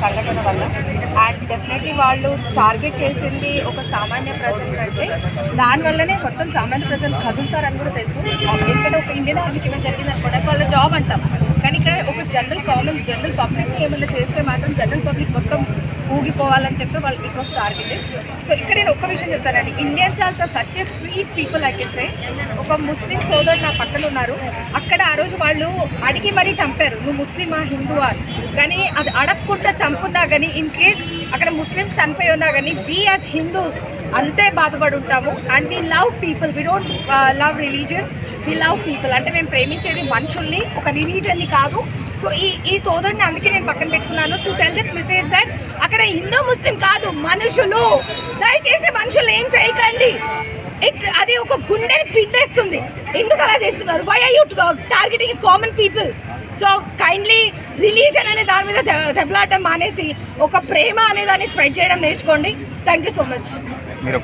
సంఘటన వల్ల. And definitely వాళ్ళు టార్గెట్ చేసింది ఒక సామాన్య ప్రజలు కంటే. దానివల్లనే మొత్తం సామాన్య ప్రజలు కదులుతారని కూడా తెలుసు. ఇక్కడ ఒక ఇండియన్ ఆర్మీకి ఏమైనా జరిగింది అనుకోండి వాళ్ళ జాబ్ అంటాం. కానీ ఇక్కడ ఒక జనరల్ కామన్ జనరల్ పబ్లిక్ని ఏమైనా చేస్తే మాత్రం జనరల్ పబ్లిక్ మొత్తం ఊగిపోవాలని చెప్పి వాళ్ళు ఇట్ వాస్ టార్గెటెడ్ సో ఇక్కడ నేను ఒక్క విషయం చెప్తానండి. Indians are such a sweet people I can say ఒక ముస్లిం సోదరుడు నా పక్కన ఉన్నారు. అక్కడ ఆ రోజు వాళ్ళు అడిగి మరీ చంపారు. నువ్వు ముస్లిమా? హిందువా? కానీ అది అడగకుండా చంపున్నా కానీ ఇన్ కేస్ అక్కడ ముస్లిమ్స్ చనిపోయి ఉన్నా కానీ వీ యాజ్ హిందూస్ అంతే బాధపడి ఉంటాము. And we love people we don't love religions we love people అంటే మేము ప్రేమించేది మనుషుల్ని ఒక రిలీజియన్ని కాదు. సో ఈ ఈ సోదరుని అందుకే నేను పక్కన పెట్టుకున్నాను. To tell that message that కూడా హిందూ ముస్లిం కాదు మనుషులు. దయచేసి మనుషులు ఏం చేయకండి. ఇట్ అది ఒక గుండెని పిండేస్తుంది. ఎందుకు అలా చేస్తున్నారు? Why are you targeting common people so kindly religion అనే దాని మీద దెబ్బలాడటం మానేసి ఒక ప్రేమ అనే దాన్ని స్ప్రెడ్ చేయడం నేర్చుకోండి. థ్యాంక్ యూ సో మచ్ మీరు